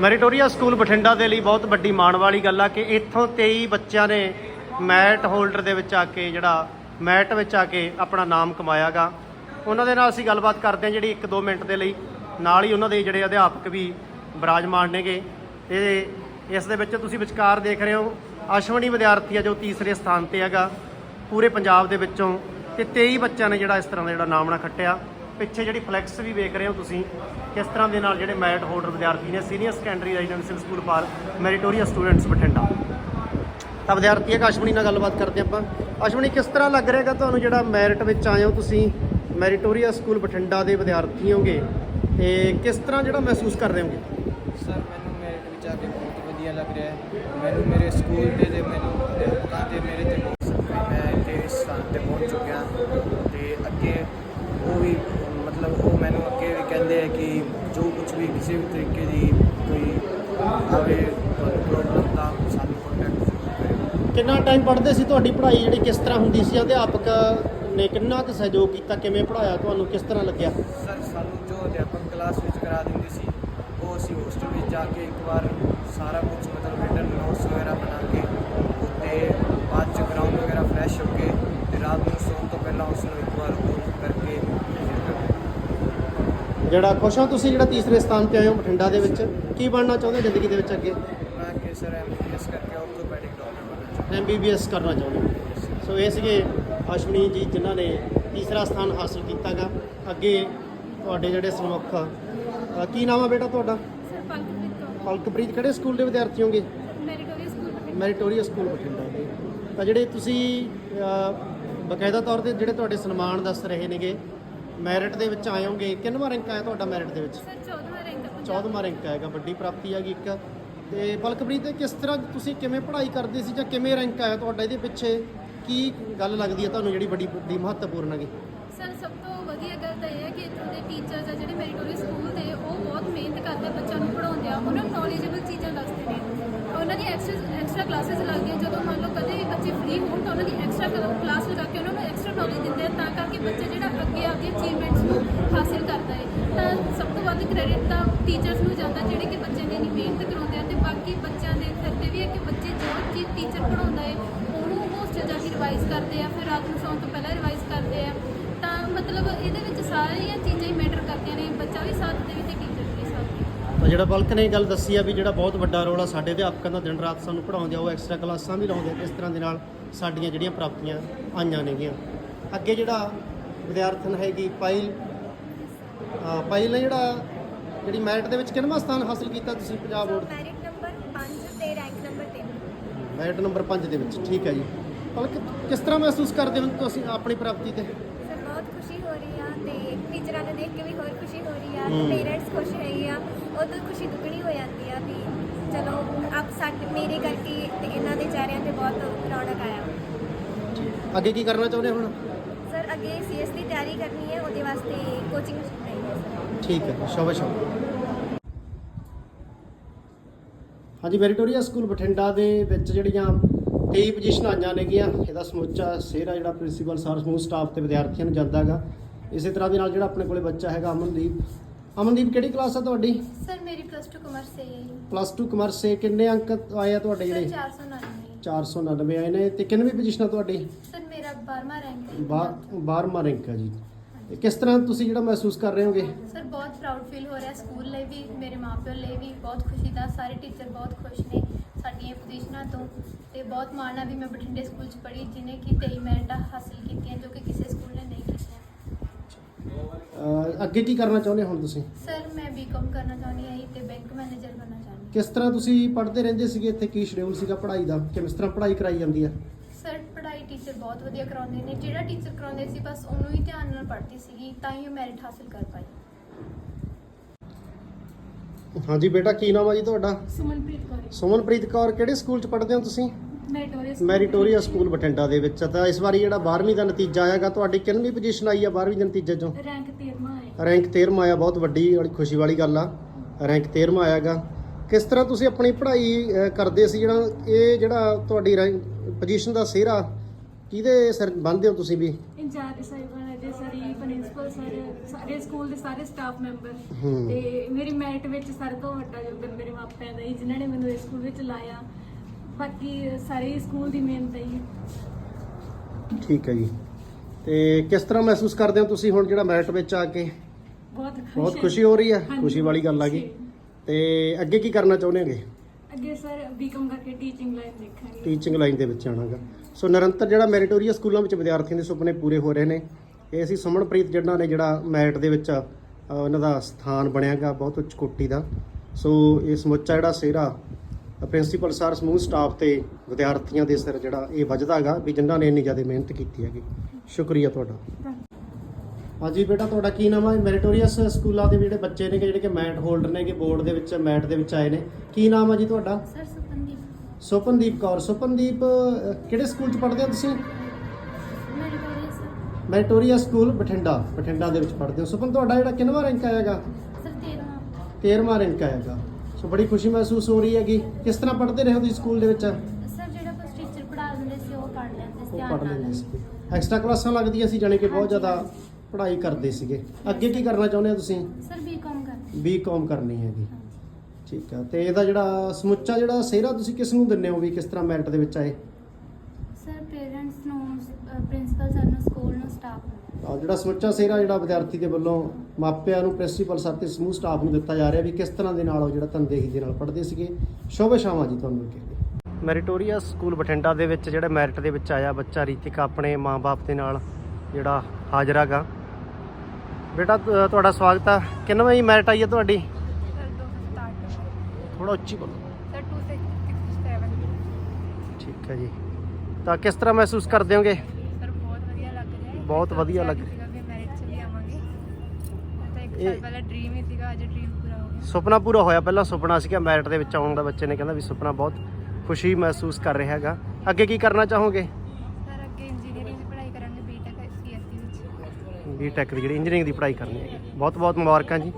ਮੈਰੀਟੋਰੀਆ school Bathinda ਦੇ ਲਈ ਬਹੁਤ ਵੱਡੀ ਮਾਣ ਵਾਲੀ ਗੱਲ ਆ ਕਿ ਇੱਥੋਂ 23 ਬੱਚਿਆਂ ਨੇ ਮੈਟ ਹੋਲਡਰ ਦੇ ਵਿੱਚ ਆ ਕੇ ਜਿਹੜਾ ਮੈਟ ਵਿੱਚ ਆ ਕੇ ਆਪਣਾ ਨਾਮ ਕਮਾਇਆਗਾ। ਉਹਨਾਂ ਦੇ ਨਾਲ ਅਸੀਂ ਗੱਲਬਾਤ ਕਰਦੇ ਹਾਂ ਜਿਹੜੀ 1-2 ਮਿੰਟ ਦੇ ਲਈ। ਨਾਲ ਹੀ ਉਹਨਾਂ ਦੇ ਜਿਹੜੇ ਅਧਿਆਪਕ ਵੀ ਵਿਰਾਜਮਾਨ ਨੇਗੇ। ਤੇ ਇਸ ਦੇ ਵਿੱਚ ਤੁਸੀਂ ਵਿਚਕਾਰ ਦੇਖ ਰਹੇ ਹੋ, ਅਸ਼ਵਨੀ ਵਿਦਿਆਰਥੀ ਆ ਜੋ ਤੀਸਰੇ ਸਥਾਨ ਤੇ ਹੈਗਾ ਪੂਰੇ ਪੰਜਾਬ ਦੇ ਵਿੱਚੋਂ ਤੇ 23 ਬੱਚਿਆਂ ਨੇ ਜਿਹੜਾ ਇਸ ਤਰ੍ਹਾਂ ਦਾ ਜਿਹੜਾ ਨਾਮ ਨਾਮਣਾ ਖੱਟਿਆ। ਪਿੱਛੇ ਜਿਹੜੀ ਫਲੈਕਸ ਵੀ ਵੇਖ ਰਹੇ ਹੋ ਤੁਸੀਂ, ਕਿਸ ਤਰ੍ਹਾਂ ਦੇ ਨਾਲ ਜਿਹੜੇ ਮੈਰਿਟ ਹੋਲਡਰ ਵਿਦਿਆਰਥੀ ਨੇ senior secondary residential school for meritorious students Bathinda. ਤਾਂ ਵਿਦਿਆਰਥੀ ਇੱਕ ਅਸ਼ਵਨੀ ਨਾਲ ਗੱਲਬਾਤ ਕਰਦੇ ਆਪਾਂ। ਅਸ਼ਵਨੀ ਕਿਸ ਤਰ੍ਹਾਂ ਲੱਗ ਰਿਹਾਗਾ ਤੁਹਾਨੂੰ ਜਿਹੜਾ ਮੈਰਿਟ ਵਿੱਚ ਆਏ ਹੋ ਤੁਸੀਂ? ਮੈਰੀਟੋਰੀਆ ਸਕੂਲ ਬਠਿੰਡਾ ਦੇ ਵਿਦਿਆਰਥੀ ਹੋਗੇ, ਤੇ ਕਿਸ ਤਰ੍ਹਾਂ ਜਿਹੜਾ ਮਹਿਸੂਸ ਕਰ ਰਹੇ ਹੋਗੇ? ਸਰ ਮੈਨੂੰ ਮੈਰਿਟ ਵਿੱਚ ਆ ਕੇ ਬਹੁਤ ਵਧੀਆ ਲੱਗ ਰਿਹਾ ਹੈ। ਮੈਨੂੰ ਮੇਰੇ ਸਕੂਲ ਦੇ ਤੇ ਮੈਨੂੰ ਅਧਿਆਪਕਾਂ ਤੇ ਮੇਰੇ ਤੇ ਮੈਂ ਇੱਥੇ ਸਥਾਨ ਤੇ ਪਹੁੰਚ ਚੁੱਕਿਆ। ਤੇ ਅੱਗੇ ਉਹ ਵੀ ਕਿੰਨਾ ਟਾਈਮ ਪੜ੍ਹਦੇ ਸੀ ਤੁਹਾਡੀ ਪੜ੍ਹਾਈ ਜਿਹੜੀ ਕਿਸ ਤਰ੍ਹਾਂ ਹੁੰਦੀ ਸੀ? ਅਧਿਆਪਕ ਨੇ ਕਿੰਨਾ ਕੁ ਸਹਿਯੋਗ ਕੀਤਾ? ਕਿਵੇਂ ਪੜ੍ਹਾਇਆ? ਤੁਹਾਨੂੰ ਕਿਸ ਤਰ੍ਹਾਂ ਲੱਗਿਆ? ਸਰ ਸਾਨੂੰ ਜੋ ਅਧਿਆਪਕ ਕਲਾਸ ਵਿੱਚ ਕਰਾ ਦਿੰਦੇ ਸੀ ਉਹ ਅਸੀਂ ਹੋਸਟਲ ਵਿੱਚ ਜਾ ਕੇ ਇੱਕ ਵਾਰ ਸਾਰਾ ਕੁਝ ਮਤਲਬ ਰਿਟਨ ਨੋਟਸ ਵਗੈਰਾ ਬਣਾ ਕੇ ਤੇ ਬਾਅਦ ਚ ਗਰਾਊਂਡ ਵਗੈਰਾ ਫਰੈਸ਼ ਹੋ ਕੇ ਤੇ ਰਾਤ ਨੂੰ ਸੌਣ ਤੋਂ ਪਹਿਲਾਂ ਉਸ ਨੂੰ ਇੱਕ ਵਾਰ ਹੋਰ ਕਰਕੇ ਜਿਹੜਾ ਖੁਸ਼ ਹੋ ਤੁਸੀਂ ਜਿਹੜਾ ਤੀਸਰੇ ਸਥਾਨ ਤੇ ਆਏ ਹੋ ਬਠਿੰਡਾ ਦੇ ਵਿੱਚ? ਕੀ ਬਣਨਾ ਚਾਹੁੰਦੇ ਜ਼ਿੰਦਗੀ ਦੇ ਵਿੱਚ ਅੱਗੇ? ਮੈਂ ਕਿ ਸਰ ਐਮਬੀਬੀਐਸ ਕਰਕੇ ਬਣਨਾ ਚਾਹੁੰਦਾ ਐਮਬੀਬੀਐਸ ਕਰਨਾ ਚਾਹੁੰਦੇ ਹੋ? ਸੋ ਇਹ ਸੀਗੇ ਅਸ਼ਵਨੀ ਜੀ ਜਿਨ੍ਹਾਂ ਨੇ ਤੀਸਰਾ ਸਥਾਨ ਹਾਸਲ ਕੀਤਾਗਾ। ਅੱਗੇ ਤੁਹਾਡੇ ਜਿਹੜੇ ਅ, ਕੀ ਨਾਮ ਆ ਬੇਟਾ ਤੁਹਾਡਾ? ਸਰ ਕੌਰ। ਫਲਕਪ੍ਰੀਤ ਕਿਹੜੇ ਸਕੂਲ ਦੇ ਵਿਦਿਆਰਥੀ ਹੋਗੇ? Meritorious school Bathinda. Meritorious school Bathinda ਦੇ। ਤਾਂ ਜਿਹੜੇ ਤੁਸੀਂ ਅ, ਬਕਾਇਦਾ ਤੌਰ ਤੇ ਜਿਹੜੇ ਤੁਹਾਡੇ ਸਨਮਾਨ ਦੱਸ ਰਹੇ ਨੇਗੇ ਮੈਰਿਟ ਦੇ ਵਿੱਚ ਆਏ ਹੋਗੇ ਕਿੰਨਵਾਂ ਰੈਂਕ ਆਇਆ ਤੁਹਾਡਾ ਮੈਰਿਟ ਦੇ ਵਿੱਚ? ਸਰ 14ਵਾਂ ਰੈਂਕ ਆ ਪੰਜਾਬ 14ਵਾਂ ਰੈਂਕ ਆਏਗਾ ਵੱਡੀ ਪ੍ਰਾਪਤੀ ਹੈਗੀ ਇੱਕ। ਤੇ ਬਲਕਪ੍ਰੀਤ ਕਿਸ ਤਰ੍ਹਾਂ ਤੁਸੀਂ ਕਿਵੇਂ ਪੜ੍ਹਾਈ ਕਰਦੇ ਸੀ ਜਾਂ ਕਿਵੇਂ ਰੈਂਕ ਆਇਆ ਤੁਹਾਡਾ ਇਹਦੇ ਪਿੱਛੇ? ਕੀ ਗੱਲ ਲੱਗਦੀ ਹੈ ਤੁਹਾਨੂੰ ਜਿਹੜੀ ਵੱਡੀ ਵੱਡੀ ਮਹੱਤਵਪੂਰਨ ਹੈਗੀ? ਸਰ, ਸਭ ਤੋਂ ਵਧੀਆ ਗੱਲ ਤਾਂ ਇਹ ਹੈ ਕਿ ਇੱਥੋਂ ਦੇ ਟੀਚਰਸ ਆ ਜਿਹੜੇ ਮੈਰੀਟੋਰੀਆ ਸਕੂਲ ਦੇ ਉਹ ਬਹੁਤ ਮਿਹਨਤ ਕਰਦੇ ਬੱਚਿਆਂ ਨੂੰ ਪੜ੍ਹਾਉਂਦੇ ਆ, ਉਹਨਾਂ ਨੂੰ ਨੌਲੇਜੇਬਲ ਚੀਜ਼ਾਂ ਦੱਸਦੇ ਨੇ। ਉਹਨਾਂ ਦੀ ਐਕਸਟਰਾ ਕਲਾਸਿਸ ਲੱਗਦੀਆਂ, ਜਦੋਂ ਮੰਨ ਲਓ ਕਦੇ ਬੱਚੇ ਫ੍ਰੀ ਹੋਣ ਤਾਂ ਉਹਨਾਂ ਦੀ ਐਕਸਟਰਾ ਕਲਾਸ ਲਗਾ ਕੇ ਉਹਨਾਂ ਨੂੰ ਐਕਸਟਰਾ ਨੌਲੇਜ ਦਿੰਦੇ ਆ, ਤਾਂ ਕਰਕੇ ਬੱਚਾ ਜਿਹੜਾ ਅੱਗੇ ਆਪਦੀ ਅਚੀਵਮੈਂਟਸ ਨੂੰ ਹਾਸਿਲ ਕਰਦਾ ਹੈ। ਤਾਂ ਸਭ ਤੋਂ ਵੱਧ ਕ੍ਰੈਡਿਟ ਤਾਂ ਟੀਚਰਸ ਨੂੰ ਜਾਂਦਾ, ਜਿਹੜੇ ਕਿ ਬੱਚੇ ਦੀ ਕਰਾਉਂਦੇ ਆ ਤੇ ਬਾਕੀ ਬੱਚਿਆਂ ਦੇ ਸਿਰ ਤੇ ਵੀ ਹੈ ਕਿ ਬੱਚੇ ਜੋ ਚੀਜ਼ ਟੀਚਰ ਪੜ੍ਹਾਉਂਦਾ ਹੈ ਉਹਨੂੰ ਹੋਸਟਲ ਜਾ ਕੇ ਰਿਵਾਈਜ਼ ਕਰਦੇ ਆ ਫਿਰ ਰਾਤ ਨੂੰ ਸੌਣ ਤੋਂ ਪਹਿਲਾਂ ਰਿਵਾਈਜ਼ ਕਰਦੇ ਆ। ਤਾਂ ਮਤਲਬ ਇਹਦੇ ਵਿੱਚ ਸਾਰੀਆਂ ਚੀਜ਼ਾਂ ਹੀ ਮੈਟਰ ਕਰਦੀਆਂ ਨੇ ਬੱਚਾ ਵੀ ਸਾਥ ਦੇਵੇ ਤੇ ਟੀਚਰ ਵੀ ਸਾਥ ਦੇਵੇ। ਤਾਂ ਜਿਹੜਾ ਬਲਕ ਨੇ ਇਹ ਗੱਲ ਦੱਸੀ ਆ ਵੀ ਜਿਹੜਾ ਬਹੁਤ ਵੱਡਾ ਰੋਲ ਆ ਸਾਡੇ ਅਧਿਆਪਕਾਂ ਦਾ ਦਿਨ ਰਾਤ ਸਾਨੂੰ ਪੜ੍ਹਾਉਂਦੇ ਆ ਉਹ ਐਕਸਟਰਾ ਕਲਾਸਾਂ ਵੀ ਲਾਉਂਦੇ ਆ ਇਸ ਤਰ੍ਹਾਂ ਦੇ ਨਾਲ ਸਾਡੀਆਂ ਜਿਹੜੀਆਂ ਪ੍ਰਾਪਤੀਆਂ ਆਈਆਂ ਨੇਗੀਆਂ। ਅੱਗੇ ਜਿਹੜਾ ਵਿਦਿਆਰਥਣ ਹੈਗੀ ਪਾਇਲ ਅ, ਪਾਇਲ ਨੇ ਜਿਹੜਾ ਜਿਹੜੀ ਮੈਰਿਟ ਦੇ ਵਿੱਚ ਕਿੰਨਵਾਂ ਸਥਾਨ ਹਾਸਲ ਕੀਤਾ ਤੁਸੀਂ ਪੰਜਾਬ ਬੋਰਡ ਮੈਰਿਟ ਨੰਬਰ 5 ਤੇ ਰੈਂਕ ਨੰਬਰ 3 ਮੈਰਿਟ ਨੰਬਰ 5 ਦੇ ਵਿੱਚ ਠੀਕ ਹੈ ਜੀ। ਪਲਕ ਕਿਸ ਤਰ੍ਹਾਂ ਮਹਿਸੂਸ ਕਰਦੇ ਹੋ ਤੁਸੀਂ ਆਪਣੀ ਪ੍ਰਾਪਤੀ ਤੇ? ਸਰ ਬਹੁਤ ਖੁਸ਼ੀ ਹੋ ਰਹੀ ਆ ਤੇ ਟੀਚਰਾਂ ਨੂੰ ਦੇਖ ਕੇ ਵੀ ਹੋਰ ਖੁਸ਼ੀ ਹੋ ਰਹੀ ਆ। ਪੇਰੈਂਟਸ ਖੁਸ਼ ਹੈਗੇ ਆ। ਉਦੋਂ ਖੁਸ਼ੀ ਦੁੱਗਣੀ ਹੋ ਜਾਂਦੀ ਆ ਵੀ ਚਲੋ ਆਪ ਸਾਡੇ ਮੇਰੇ ਕਰਕੇ ਤੇ ਇਹਨਾਂ ਦੇ ਚਾਰਿਆਂ ਤੇ ਬਹੁਤ ਰੌਣਕ ਆਇਆ। ਅੱਗੇ ਕੀ ਕਰਨਾ ਚਾਹੁੰਦੇ ਹੁਣ? ਅੱਗੇ ਸੀਐਸ ਦੀ ਤਿਆਰੀ ਕਰਨੀ ਹੈ ਉਹਦੇ ਵਾਸਤੇ ਕੋਚਿੰਗ ਚਾਹੀਦੀ ਹੈ ਸਰ। ਠੀਕ ਹੈ ਸ਼ੋਭਾ ਸ਼ੋਭਾ ਹਾਂਜੀ ਮੈਰੀਟੋਰੀਆ ਸਕੂਲ ਬਠਿੰਡਾ ਦੇ ਵਿੱਚ ਜਿਹੜੀਆਂ 23 ਪੋਜੀਸ਼ਨਾਂ ਆਈਆਂ ਨੇਗੀਆਂ ਇਹਦਾ ਸਮੁੱਚਾ ਸਿਹਰਾ ਜਿਹੜਾ ਪ੍ਰਿੰਸੀਪਲ ਸਰ ਸਮੂਹ ਸਟਾਫ ਤੇ ਵਿਦਿਆਰਥੀਆਂ ਨੂੰ ਜਾਂਦਾ ਹੈਗਾ। ਇਸੇ ਤਰ੍ਹਾਂ ਦੇ ਨਾਲ ਜਿਹੜਾ ਆਪਣੇ ਕੋਲੇ ਬੱਚਾ ਹੈਗਾ ਅਮਨਦੀਪ। ਅਮਨਦੀਪ ਕਿਹੜੀ ਕਲਾਸ ਆ ਤੁਹਾਡੀ? ਸਰ ਮੇਰੀ ਪਲੱਸ 2 ਕਮਰਸ ਹੈ ਪਲੱਸ 2 ਕਮਰਸ ਸੇ ਕਿੰਨੇ ਅੰਕ ਆਏ ਆ ਤੁਹਾਡੇ ਸਰ ਜਿਹੜੇ? 499 499 ਆਏ ਨੇ ਤੇ ਕਿੰਨਵੀਂ ਪੋਜੀਸ਼ਨ ਆ ਤੁਹਾਡੀ? ਸਰ ਮੇਰਾ 12ਵਾਂ ਰੈਂਕ ਹੈ। ਬਾ- 12ਵਾਂ ਰੈਂਕ ਆ ਜੀ। ਤੇ ਕਿਸ ਤਰ੍ਹਾਂ ਤੁਸੀਂ ਜਿਹੜਾ ਮਹਿਸੂਸ ਕਰ ਰਹੇ ਹੋਗੇ? ਸਰ ਬਹੁਤ ਪ੍ਰਾਊਡ ਫੀਲ ਹੋ ਰਿਹਾ ਸਕੂਲ ਲਈ ਵੀ ਮੇਰੇ ਮਾਪਿਓ ਲਈ ਵੀ ਬਹੁਤ ਖੁਸ਼ੀ ਦਾ ਸਾਰੇ ਟੀਚਰ ਬਹੁਤ ਖੁਸ਼ ਨੇ ਸਾਡੀਆਂ ਪੋਜੀਸ਼ਨਾਂ ਤੋਂ। ਤੇ ਬਹੁਤ ਮਾਣ ਆ ਵੀ ਮੈਂ ਬਠਿੰਡੇ ਸਕੂਲ 'ਚ ਪੜ੍ਹੀ ਜਿਨੇ ਕਿ 23 ਮਿੰਟਾਂ ਹਾਸਿਲ ਕੀਤੀਆਂ ਜੋ ਕਿ ਕਿਸੇ ਸਕੂਲ ਨੇ ਨਹੀਂ ਕੀਤੀਆਂ। ਅੱਗੇ ਕੀ ਕਰਨਾ ਚਾਹੁੰਦੇ ਹੁਣ ਤੁਸੀਂ? ਸਰ ਮੈਂ ਬੀਕਾਮ ਕਰਨਾ ਚਾਹੁੰਦੀ ਹਾਂ ਤੇ ਬੈਂਕ ਮੈਨੇਜਰ ਬਣਨਾ ਕਿਸ ਤਰ੍ਹਾਂ ਤੁਸੀਂ ਪੜ੍ਹਦੇ ਰਹਿੰਦੇ ਸੀਗੇ? ਇੱਥੇ ਕੀ ਸ਼ਡਿਊਲ ਸੀਗਾ ਪੜ੍ਹਾਈ ਦਾ? ਕਿਸ ਤਰ੍ਹਾਂ ਪੜ੍ਹਾਈ ਕਰਾਈ ਜਾਂਦੀ ਆ ਹਾਂ? ਸਰ ਪੜ੍ਹਾਈ ਟੀਚਰ ਬਹੁਤ ਵਧੀਆ ਕਰਾਉਂਦੇ ਨੇ। ਜਿਹੜਾ ਟੀਚਰ ਕਰਾਉਂਦੇ ਸੀ ਬਸ ਉਹਨੂੰ ਹੀ ਧਿਆਨ ਨਾਲ ਪੜ੍ਹਦੀ ਸੀਗੀ ਤਾਂ ਹੀ ਉਹ ਮੈਰਿਟ ਹਾਸਿਲ ਕਰ ਪਾਈ। ਹਾਂਜੀ ਬੇਟਾ ਕੀ ਨਾਮ ਆ ਜੀ ਤੁਹਾਡਾ? ਸੁਮਨਪ੍ਰੀਤ ਕੌਰ ਸੁਮਨਪ੍ਰੀਤ ਕੌਰ ਕਿਹੜੇ ਸਕੂਲ 'ਚ ਪੜ੍ਹਦੇ ਹੋ ਤੁਸੀਂ? ਮੈਰੀਟੋਰੀਅਸ ਮੈਰੀਟੋਰੀਆ ਸਕੂਲ ਬਠਿੰਡਾ ਦੇ ਵਿੱਚ। ਤਾਂ ਇਸ ਵਾਰੀ ਜਿਹੜਾ 12ਵੀਂ ਦਾ ਨਤੀਜਾ ਆਇਆਗਾ ਤੁਹਾਡੀ ਕਿੰਨਵੀਂ ਪੋਜੀਸ਼ਨ ਆਈ ਆ 12ਵੀਂ ਦੇ ਨਤੀਜੇ 'ਚੋਂ? ਰੈਂਕ 13ਵਾਂ ਹੈ ਰੈਂਕ 13ਵਾਂ ਆਇਆ ਬਹੁਤ ਵੱਡੀ ਔਰ ਖੁਸ਼ੀ ਵਾਲੀ ਗੱਲ ਆ। ਰੈਂਕ 13ਵਾਂ ਆਇਆਗਾ। ਕਿਸ ਤਰ੍ਹਾਂ ਤੁਸੀਂ ਆਪਣੀ ਪੜ੍ਹਾਈ ਕਰਦੇ ਸੀ ਜਿਹੜਾ ਇਹ ਜਿਹੜਾ ਤੁਹਾਡੀ ਪੋਜੀਸ਼ਨ ਦਾ ਸਿਹਰਾ ਕਿਹਦੇ ਸਿਰ ਬੰਨ੍ਹਦੇ ਹੋ ਤੁਸੀਂ ਵੀ? ਇੰਚਾਰਜ ਸਾਹਿਬਾਨ ਦੇ ਸਰੀ ਪ੍ਰਿੰਸੀਪਲ ਪ੍ਰਿੰਸੀਪਲ ਸਰ ਸਾਰੇ ਸਕੂਲ ਦੇ ਸਾਰੇ ਸਟਾਫ ਮੈਂਬਰ ਹੂੰ। ਤੇ ਮੇਰੀ ਮੈਰਿਟ ਵਿੱਚ ਸਾਰਿਆਂ ਤੋਂ ਵੱਡਾ ਯੋਗਦਾਨ ਮੇਰੇ ਮਾਪਿਆਂ ਦਾ ਹੀ ਜਿਨ੍ਹਾਂ ਨੇ ਮੈਨੂੰ ਇਸ ਸਕੂਲ ਵਿੱਚ ਲਾਇਆ। ਬਾਕੀ ਸਾਰੇ ਸਕੂਲ ਦੀ ਮਿਹਨਤ ਹੈ ਜੀ। ਠੀਕ ਹੈ ਜੀ। ਤੇ ਕਿਸ ਤਰ੍ਹਾਂ ਮਹਿਸੂਸ ਕਰਦੇ ਹੋ ਤੁਸੀਂ ਹੁਣ ਜਿਹੜਾ ਮੈਰਿਟ ਵਿੱਚ ਆ ਕੇ? ਬਹੁਤ ਖੁਸ਼ ਹਾਂ। ਰਹੀ ਹੈ? ਖੁਸ਼ੀ ਵਾਲੀ ਗੱਲ ਆ ਗਈ। ਤੇ ਅੱਗੇ ਕੀ ਕਰਨਾ ਚਾਹੁੰਦੇ ਹੋਗੇ? ਅੱਗੇ ਸਰ ਬੀਕਮ ਕਰਕੇ ਟੀਚਿੰਗ ਲਾਈਨ ਦੇਖਾਂਗੇ। ਟੀਚਿੰਗ ਲਾਈਨ ਦੇ ਵਿੱਚ ਆਉਣਾਗਾ ਸੋ ਨਿਰੰਤਰ ਜਿਹੜਾ ਮੈਰਿਟੋਰੀਅਸ ਸਕੂਲਾਂ ਵਿੱਚ ਵਿਦਿਆਰਥੀਆਂ ਦੇ ਸੁਪਨੇ ਪੂਰੇ ਹੋ ਰਹੇ ਨੇ ਇਹ ਅਸੀਂ ਸੁਮਨਪ੍ਰੀਤ ਜਿਹਨਾਂ ਨੇ ਜਿਹੜਾ ਮੈਰਿਟ ਦੇ ਵਿੱਚ ਅ, ਉਹਨਾਂ ਦਾ ਸਥਾਨ ਬਣਿਆਗਾ ਬਹੁਤ ਉੱਚ ਕੋਟੀ ਦਾ। ਸੋ ਇਹ ਸਮੁੱਚਾ ਜਿਹੜਾ ਸਿਹਰਾ ਪ੍ਰਿੰਸੀਪਲ ਸਰ ਸਮੂਹ ਸਟਾਫ ਤੇ ਵਿਦਿਆਰਥੀਆਂ ਦੇ ਸਿਰ ਜਿਹੜਾ ਇਹ ਵੱਜਦਾਗਾ ਵੀ ਜਿਨ੍ਹਾਂ ਨੇ ਇੰਨੀ ਜ਼ਿਆਦਾ ਮਿਹਨਤ ਕੀਤੀ ਹੈਗੀ। ਸ਼ੁਕਰੀਆ ਤੁਹਾਡਾ। ਹਾਂਜੀ ਬੇਟਾ ਤੁਹਾਡਾ ਕੀ ਨਾਮ ਹੈ ਮੈਰਿਟੋਰੀਅਸ ਸਕੂਲਾਂ ਦੇ ਜਿਹੜੇ ਬੱਚੇ ਨੇ ਜਿਹੜੇ ਕਿ ਮੈਟ ਹੋਲਡਰ ਨੇਗੇ ਬੋਰਡ ਦੇ ਵਿੱਚ ਮੈਟ ਦੇ ਵਿੱਚ ਆਏ ਨੇ। ਕੀ ਨਾਮ ਹੈ ਜੀ ਤੁਹਾਡਾ? ਸਰ ਸੁਪਨਦੀਪ ਸੁਪਨਦੀਪ ਕੌਰ। ਸੁਪਨਦੀਪ ਅਹ, ਕਿਹੜੇ ਸਕੂਲ 'ਚ ਪੜ੍ਹਦੇ ਹੋ ਤੁਸੀਂ? Meritorious sir school Bathinda. Bathinda ਦੇ ਵਿੱਚ ਪੜ੍ਹਦੇ ਹੋ। ਸੁਪਨ ਤੁਹਾਡਾ ਜਿਹੜਾ ਕਿੰਨਵਾਂ ਰੈਂਕ ਆਇਆਗਾ? ਸਰ 13ਵਾਂ 13ਵਾਂ ਰੈਂਕ ਆਇਆਗਾ। ਸੋ ਬੜੀ ਖੁਸ਼ੀ ਮਹਿਸੂਸ ਹੋ ਰਹੀ ਹੈਗੀ। ਕਿਸ ਤਰ੍ਹਾਂ ਪੜ੍ਹਦੇ ਰਹੇ ਹੋ ਤੁਸੀਂ ਸਕੂਲ ਦੇ ਵਿੱਚ? ਸਰ ਜਿਹੜਾ ਕੁਝ ਟੀਚਰ ਪੜ੍ਹਾ ਦਿੰਦੇ ਸੀ ਉਹ ਪੜ੍ਹ ਲੈਂਦੇ ਸੀ ਪੜ੍ਹ ਲੈਂਦੇ ਸੀ। ਐਕਸਟਰਾ ਕਲਾਸਾਂ ਲੱਗਦੀਆਂ ਸੀ ਜਾਣੀ ਕਿ ਬਹੁਤ ਜ਼ਿਆਦਾ ਪੜ੍ਹਾਈ ਕਰਦੇ ਸੀਗੇ। ਅੱਗੇ ਕੀ ਕਰਨਾ ਚਾਹੁੰਦੇ ਹੋ ਤੁਸੀਂ? ਸਰ ਬੀਕਾਮ ਕਰ ਬੀਕਾਮ ਕਰਨੀ ਹੈਗੀ। ਠੀਕ ਆ ਤੇ ਇਹਦਾ ਜਿਹੜਾ ਸਮੁੱਚਾ ਜਿਹੜਾ ਸਿਹਰਾ ਤੁਸੀਂ ਕਿਸ ਨੂੰ ਦਿੰਦੇ ਹੋ ਵੀ ਕਿਸ ਤਰ੍ਹਾਂ ਮੈਰਿਟ ਦੇ ਵਿੱਚ ਆਏ? ਸਰ ਪੇਰੈਂਟਸ ਨੂੰ ਪ੍ਰਿੰਸੀਪਲ ਸਰ ਨੂੰ ਸਕੂਲ ਨੂੰ ਸਟਾਫ ਨੂੰ। ਆ ਜਿਹੜਾ ਸਮੁੱਚਾ ਸਿਹਰਾ ਜਿਹੜਾ ਵਿਦਿਆਰਥੀ ਦੇ ਵੱਲੋਂ ਮਾਪਿਆਂ ਨੂੰ ਪ੍ਰਿੰਸੀਪਲ ਸਰ ਤੇ ਸਮੂਹ ਸਟਾਫ ਨੂੰ ਦਿੱਤਾ ਜਾ ਰਿਹਾ ਵੀ ਕਿਸ ਤਰ੍ਹਾਂ ਦੇ ਨਾਲ ਉਹ ਜਿਹੜਾ ਤਨਦੇਹੀ ਦੇ ਨਾਲ ਪੜ੍ਹਦੇ ਸੀਗੇ। ਸ਼ੋਭੇ ਸ਼ਾਮਾਂ ਜੀ ਤੁਹਾਨੂੰ ਅੱਗੇ ਮੈਰੀਟੋਰੀਅਸ ਸਕੂਲ ਬਠਿੰਡਾ ਦੇ ਵਿੱਚ ਜਿਹੜਾ ਮੈਰਿਟ ਦੇ ਵਿੱਚ ਆਇਆ ਬੱਚਾ ਰੀਤਿਕ ਆਪਣੇ ਮਾਪੇ ਦੇ ਨਾਲ ਜਿਹੜਾ ਹਾਜ਼ਰਾਗਾ। ਬੇਟਾ ਤੁ- ਤੁਹਾਡਾ ਸਵਾਗਤ ਆ। ਕਿੰਨਵਾਂ ਹੀ ਮੈਰਿਟ ਆਈ ਹੈ ਤੁਹਾਡੀ? ਸਰ 260 ਥੋੜਾ ਉੱਚੀ ਬੋਲੋ। ਸਰ 267 ਠੀਕ ਹੈ ਜੀ। ਤਾਂ ਕਿਸ ਤਰ੍ਹਾਂ ਮਹਿਸੂਸ ਕਰਦੇ ਹੋਗੇ? ਸਰ ਬਹੁਤ ਵਧੀਆ ਲੱਗ ਰਿਹਾ ਹੈ। ਬਹੁਤ ਵਧੀਆ ਲੱਗ ਸੀਗਾ ਕਿ ਮੈਰਿਟ 'ਚ ਵੀ ਆਵਾਂਗੇ। ਮੈਂ ਤਾਂ ਇੱਕ ਇਹ- ਸਾਲ ਪਹਿਲਾਂ ਡ੍ਰੀਮ ਹੀ ਸੀਗਾ ਅੱਜ ਡ੍ਰੀਮ ਪੂਰਾ ਹੋ ਗਿਆ। ਸੁਪਨਾ ਪੂਰਾ ਹੋਇਆ। ਪਹਿਲਾਂ ਸੁਪਨਾ ਸੀਗਾ ਮੈਰਿਟ ਦੇ ਵਿੱਚ ਆਉਣ ਦਾ ਬੱਚੇ ਨੇ। ਕਹਿੰਦਾ ਵੀ ਸੁਪਨਾ ਬਹੁਤ ਖੁਸ਼ੀ ਮਹਿਸੂਸ ਕਰ ਰਿਹਾ ਹੈਗਾ। ਅੱਗੇ ਕੀ ਕਰਨਾ ਚਾਹੋਗੇ? ਬੀਟੈਕ ਦੀ ਜਿਹੜੀ ਇੰਜੀਨੀਅਰਿੰਗ ਦੀ ਪੜ੍ਹਾਈ ਕਰਨੀ ਹੈਗੀ। ਬਹੁਤ ਬਹੁਤ ਮੁਬਾਰਕਾਂ ਜੀ।